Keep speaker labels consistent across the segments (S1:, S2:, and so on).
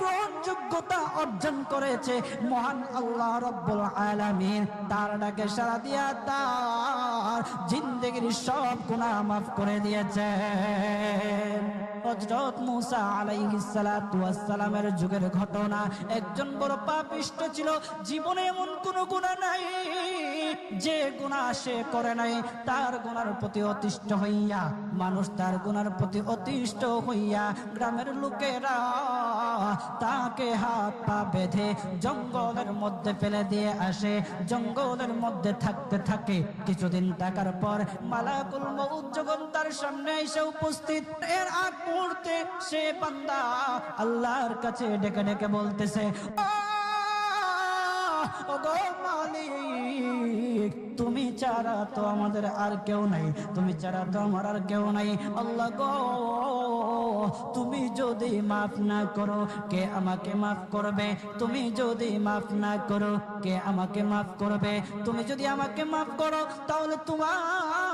S1: গ্রহণযোগ্যতা অর্জন করেছে মহান আল্লাহ রব্বুল আলামিন। তার ডাকে সারা দিয়া তার জিন্দগির সব গুণা মাফ করে দিয়েছে। যুগের ঘটনা। একজন বড় পাপিষ্ট ছিল, জীবনে এমন কোন গুণা নাই। যে গুনাহ সে করে নাই, তার গুনার প্রতি অতিষ্ঠ হইয়া, মানুষ তার গুনার প্রতি অতিষ্ঠ হইয়া গ্রামের লোকেরা তাকে হাত পা বেঁধে জঙ্গলের মধ্যে ফেলে দিয়ে আসে। জঙ্গলের মধ্যে থাকতে থাকে। কিছুদিন থাকার পর মালাকুল যখন তার সামনে এসে উপস্থিত, এর আগ মুহূর্তে সে বান্দা আল্লাহর কাছে ডেকে ডেকে বলতেছে ওগো মালিক তুমি ছাড়া তো আমাদের আর কেউ নাই। তুমি ছাড়া তো আমার আর কেউ নাই। আল্লাহ গো, তুমি যদি মাফ না করো, কে আমাকে মাফ করবে? তুমি যদি মাফ না করো, কে আমাকে মাফ করবে? তুমি যদি আমাকে মাফ করো, তাহলে তোমার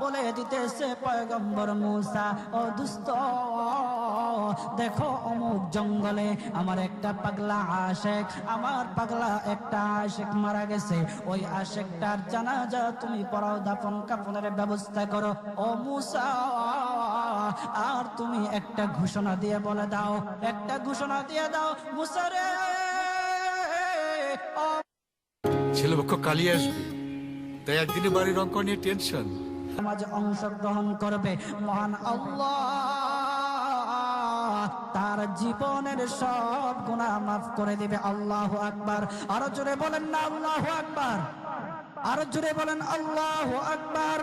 S1: বলে দিতেছে পয়গম্বর মুসা, ও দুস্ত, দেখো অমুক জঙ্গলে আমার একটা পাগলা আশেক, আমার পাগলা একটা আশেক মারা গেছে। ওই আশেকটার জানাজা তুমি পড়াও, দাফন কাফনের ব্যবস্থা করো। ও মুসা, আর তুমি একটা ঘোষণা দিয়ে বলে দাও, একটা ঘোষণা দিয়ে দাও মুসারে
S2: ছেলেপক্ষ কালিয়ে আসবে। তাই একদিনে বাড়ির অঙ্ক নিয়ে টেনশন।
S1: সমাজে অংশগ্রহণ করবে। মহান আল্লাহ তার জীবনের সব গুনাহ মাফ করে দিবে। আল্লাহ আকবার। আরও জোরে বলেন না, আল্লাহ আকবার। আরও জোরে বলেন, আল্লাহ আকবার।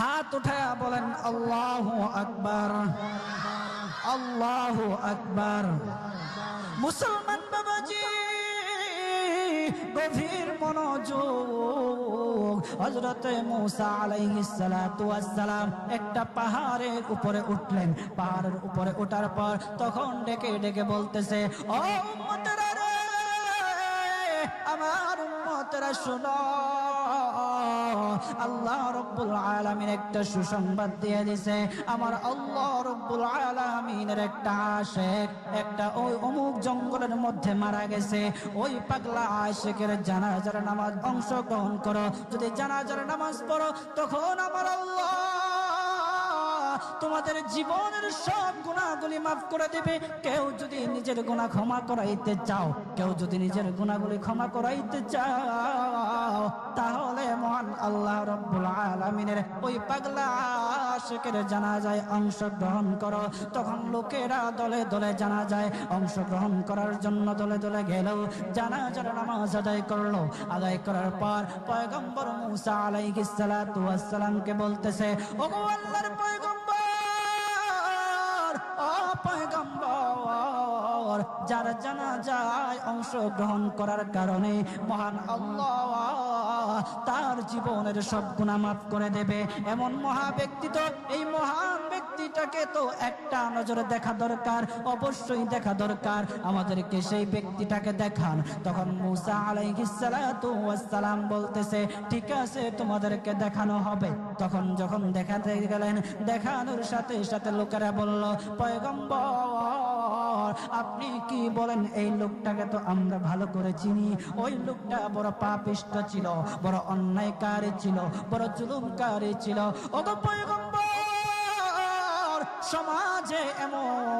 S1: হাত উঠায়া বলেন, আল্লাহ আকবার। আল্লাহ আকবার। মুসলমান বাবাজি, গভীর মনোযোগ হজরতে মুসা আলাইসালাম একটা পাহাড়ের উপরে উঠলেন। পাহাড়ের উপরে ওঠার পর তখন ডেকে ডেকে বলতেছে, ও আমার উন্মতরা শোনো। আল্লাহ রব্বুল আলামিন একটা সুসংবাদ দিয়ে দিছে। আমার আল্লাহ রব্বুল আলামিনের একটা আশেক, একটা ওই অমুক জঙ্গলের মধ্যে মারা গেছে। ওই পাগলা আশেকের জানাজার নামাজ অংশগ্রহণ করো। যদি জানাজার নামাজ পড়ো, তখন আমার আল্লাহ তোমাদের জীবনের সব গুণাগুলি মাফ করে দেবে। কেউ যদি নিজের গুণা ক্ষমা করাইতে চাও, কেউ যদি নিজের গুণাগুলি ক্ষমা করাইতে চাও তাহলে মহান আল্লাহ রব্বুল আলমিনের ওই পাগলা আশেকের জানাজায় অংশগ্রহণ করো। তখন লোকেরা দলে দলে জানা যায় অংশগ্রহণ করার জন্য দলে দলে গেল জানা যারা নামাজ আদায় করল। আদায় করার পর পয়গম্বর মুসা আলাইহিস সালাতু ওয়াস সালামকে বলতেছে, ওগো আল্লাহর যার জানা যায় অংশগ্রহণ করার কারণে মহান আল্লাহ তার জীবনের সব গুণা মাফ করে দেবে। এমন মহা ব্যক্তি তো, এই মহান ব্যক্তিটাকে তো একটা নজরে দেখা দরকার, অবশ্যই দেখা দরকার। আমাদেরকে সেই ব্যক্তিটাকে দেখান। তখন মুসা আলাইহিস সালাতু ওয়াস সালাম বলতেছে, ঠিক আছে, তোমাদেরকে দেখানো হবে। তখন যখন দেখাতে গেলেন, দেখানোর সাথে সাথে লোকেরা বলল, পয়গম্বর আপনি কি বলেন, এই লোকটাকে তো আমরা ভালো করে চিনি। ওই লোকটা বড় পাপিষ্ট ছিল, বড় অন্যায়কারী ছিল, বড় জুলুমকারী ছিল। ও পয়গম্বর, সমাজে এমন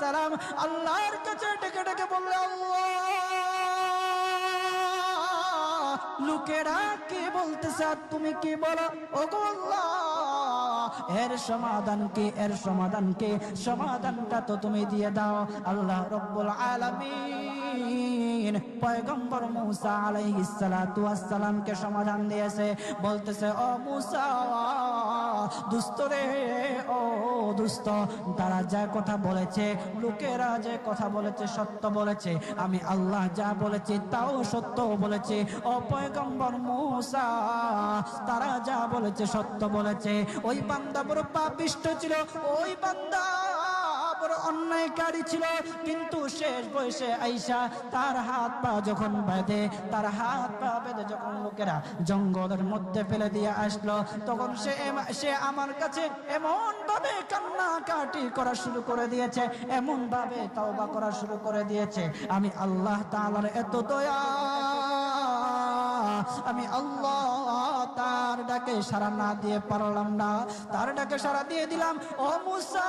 S1: সালাম আল্লাহর কাছে ডেকে ডেকে বললে লোকেরা তুমি কি বলো? আল্লাহ, এর সমাধান কি? এর সমাধান কি? সমাধানটা তো তুমি দিয়ে দাও। আল্লাহ রব্বুল আলামিন পয়গম্বর মুসা আলাইহিস সালাতু ওয়াস সালামকে সমাধান দিয়েছে। বলতেছে, ও মুসা দুস্থ ও তারা যা কথা বলেছে, লোকেরা যে কথা বলেছে, সত্য বলেছে, আমি আল্লাহ যা বলেছি, তাও সত্য বলেছে অপয়গম্বর মুসা, তারা যা বলেছে, সত্য বলেছে, ওই বান্দা বড় পাপিষ্ট ছিল, ওই বান্দা বড় অন্যায়কারী ছিল। কিন্তু শেষ বয়সে আইসা তার হাত পা যখন বেঁধে, তার হাত পা বেঁধে যখন লোকেরা জঙ্গলের মধ্যে ফেলে দিয়ে আসলো, তখন সে সে আমার কাছে এমন ভাবে কান্নাকাটি করা শুরু করে দিয়েছে এমন ভাবে তওবা করা শুরু করে দিয়েছে, আমি আল্লাহ তাআলার এত দয়া, আমি আল্লাহ তার ডাকে সারা না দিয়ে পারলাম না, তার ডাকে সারা দিয়ে দিলাম, ও মুসা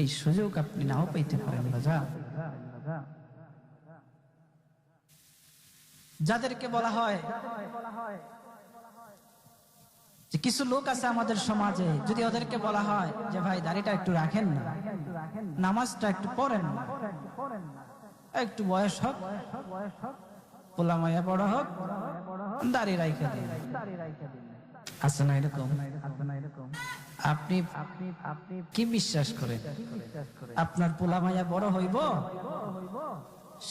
S1: এই সুযোগ আপনি নাও পাইতে পারেন, রাজা। যাদেরকে বলা হয় যে কিছু লোক আছে আমাদের সমাজে, যদি ওদেরকে বলা হয় যে ভাই দাড়িটা একটু রাখেন না, নামাজটা একটু পড়েন না, একটু বয়স হোক পোলামাইয়া বড় হোক, দাড়ি রাইখা দিন। আছে না এরকম? আপনি আপনি আপনি কি বিশ্বাস করেন? আপনার পোলামাইয়া বড় হইব?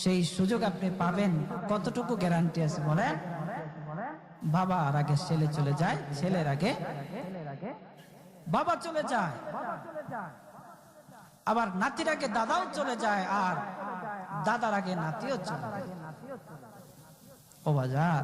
S1: সেই সুযোগ আপনি পাবেন। কতটুকু গ্যারান্টি আছে বলেন? বাবা আর আগে ছেলে চলে যায়, ছেলের আগে বাবা চলে যায়। আবার নাতির আগে দাদাও চলে যায় আর দাদার আগে নাতিও চলে যায়। ও বাজার।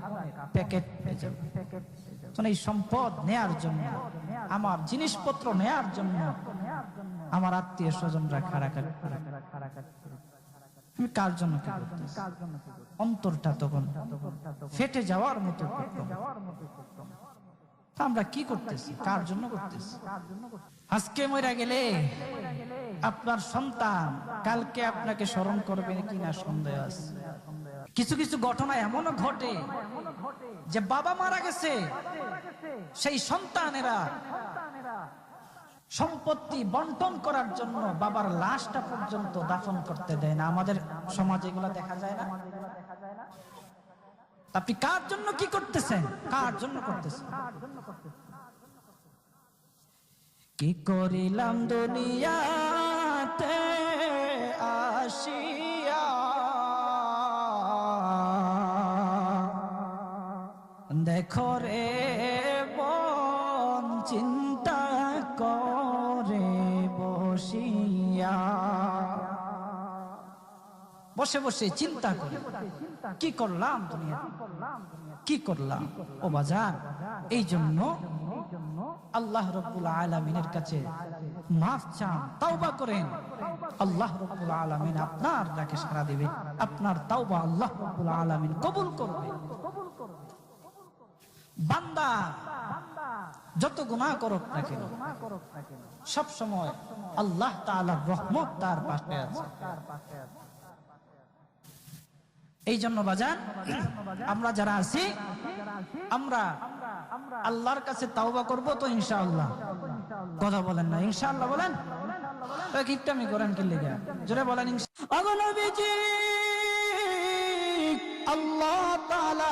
S1: প্যাকেট পেয়ে এই সম্পদ নেয়ার জন্য, আমার জিনিসপত্র নেয়ার জন্য, আমার আত্মীয় স্বজনরা আমি কার জন্য অন্তরটা তখন ফেটে যাওয়ার মতো আমরা কি করতেছি? কার জন্য করতেছি? আজকে মরা গেলে আপনার সন্তান কালকে আপনাকে স্মরণ করবে কি না সন্দেহ আছে। কিছু কিছু ঘটনা এমনও ঘটে যে বাবা মারা গেছে, সেই সন্তানেরা সম্পত্তি বন্টন করার জন্য বাবার লাশটা পর্যন্ত দাফন করতে দেয় না। আমাদের সমাজে এগুলো দেখা যায় না। আপনি কার জন্য কি করতেছেন? কার জন্য করতেছেন? কি করিলাম দুনিয়াতে আসিয়া দেখো রে বন চিন্তা করে বসিয়া। বসে বসে চিন্তা করে, কি করলাম কি করলাম? ও বাজার, এই জন্য আল্লাহ রব্বুল আলমিনের কাছে মাফ চান, তাওবা করেন। আল্লাহ রব্বুল আলমিন আপনার ডাকে সারা দেবে আপনার তাওবা আল্লাহ রব্বুল আলমিন কবুল করবে। বান্দা, যত গুনাহ করুক না কেন, সব সময় আল্লাহ তাআলার রহমত তার পাশে আছে। এই জন্য বাজান, আমরা যারা আছি, আমরা আল্লাহর কাছে তাওবা করব তো ইনশাআল্লাহ। কথা বলেন না, ইনশাআল্লাহ বলেন। কিপটামি করেন কি লেগে? জোরে বলেন নবীজি আল্লাহ তাআলা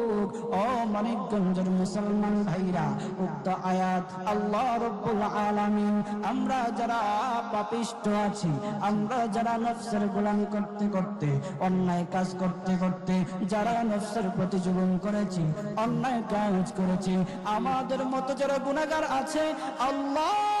S1: মুসলমান ভাইরা, উক্ত আয়াত আল্লাহ রব্বুল আলামিন, আমরা যারা পাপিষ্ট আছি, আমরা যারা নফসের গোলামি করতে করতে, অন্যায় কাজ করতে করতে, যারা নফসের প্রতি করেছি, অন্যায় কাজ করেছি, আমাদের মতো যারা গুণাগার আছে, আল্লাহ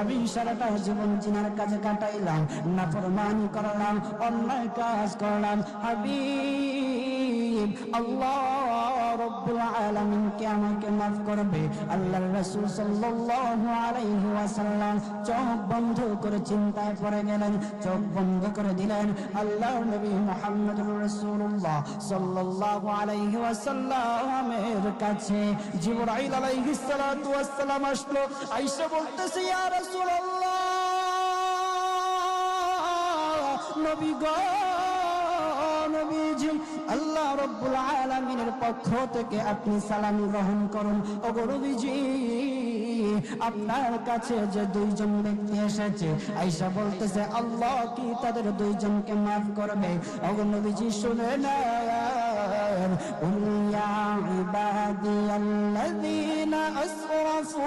S1: আমি সারাটা জীবন জিনার কাজে কাটাইলাম না প্রমাণ করলাম অন্যায় কাজ করলাম। হাবিব আল্লাহ। রব্বুল আলামিন কে আমাকে মাফ করবে। আল্লাহর রাসূল সাল্লাল্লাহু আলাইহি ওয়াসাল্লাম চোখ বন্ধ করে চিন্তায় পড়ে গেলেন, চোখ বন্ধ করে দিলেন, আল্লাহর নবী মুহাম্মদুর রাসূলুল্লাহ সাল্লাল্লাহু আলাইহি ওয়াসাল্লামের কাছে জিবরাইল আলাইহিস সালাতু ওয়াসসালাম আসলো আয়েশা বলতেছে, ইয়া রাসূলুল্লাহ, নবী গো নবীজি আল্লাহ রব্বুল আলমিনের পক্ষ থেকে আপনি সালাম গ্রহণ করুন। ও আপনার কাছে যে দুইজন ব্যক্তি এসেছে আইসা বলতেছে, আল্লাহ কি তাদের দুইজনকে মাফ করবে? ও শুনে না আসরাফু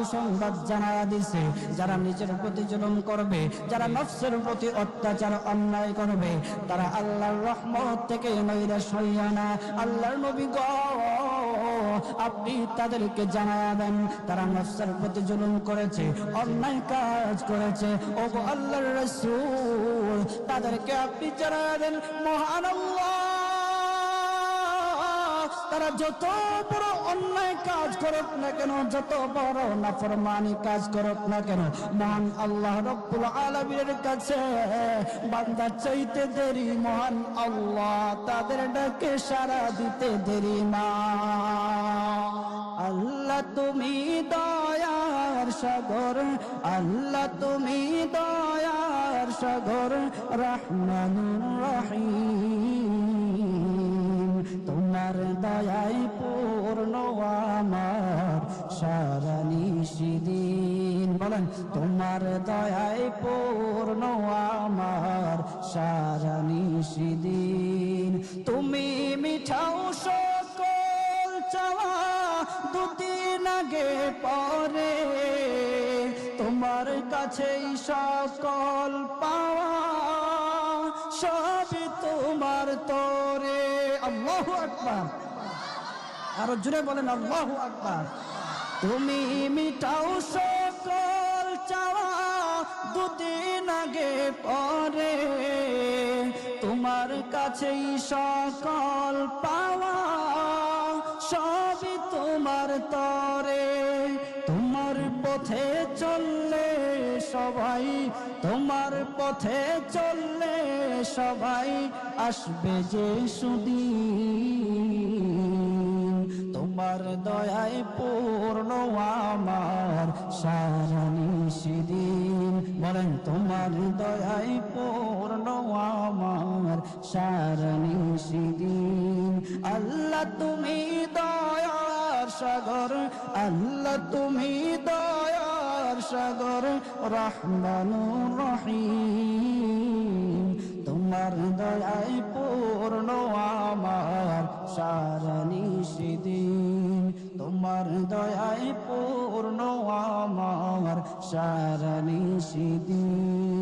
S1: সুসংবাদ দিছে, যারা নিজের প্রতি জুলুম করবে, যারা নফসের প্রতি অত্যাচার অন্যায় করবে, তারা আল্লাহর রহমত থেকে হইয়া না। আল্লাহর নবী গো, আপনি তাদেরকে তারা নফসের প্রতি জুলুম করেছে, অন্যায় কাজ করেছে। ও আল্লাহর তাদেরকে আপনি মহান আল্লাহ। তারা যত বড় অন্যায় কাজ করুক না কেন, যত বড় নাফরমানি কাজ করুক না কেন, মহান আল্লাহ রব্বুল আলামিনের কাছে বান্দা চাইতে দেরি, মহান আল্লাহ তাদের ডাকে সারা দিতে দেরি না। আল্লাহ তুমি দয়ার সাগর, আল্লাহ তুমি দয়ার সাগর, রহমানুর রহিম। তোমার দয়ায় পূর্ণ আমার। সারা নিশিদিন বলেন, তোমার দয়ায় পূর্ণ আমার। সারা নিশিদিন তুমি মিঠাও সকল চাওয়া দুদিন আগে পরে। তোমার কাছেই সকল পাওয়া, সবই তোমার তোরে। আল্লাহু আকবার। আরও জুড়ে বলেন আকবার। তুমি মিটাও সকল চাওয়া দুদিন আগে পরে। তোমার কাছেই সকল পাওয়া সবই তোমার তরে। তোমার পথে সবাই, তোমার পথে চললে সবাই আসবে যে সুদিন। তোমার দয়ায় পূর্ণ আমার সারা বলেন, তোমার দয়ায় পূর্ণ আমার সারা আল্লাহ তুমি দয়ার সাগর, আল্লাহ তুমি দয়ার সাগর রহমানুর রহিম। তোমার দয়াই পূর্ণ আমার সারণী সেদিন তোমার দয়াই পূর্ণ আমার সারণী সেদিন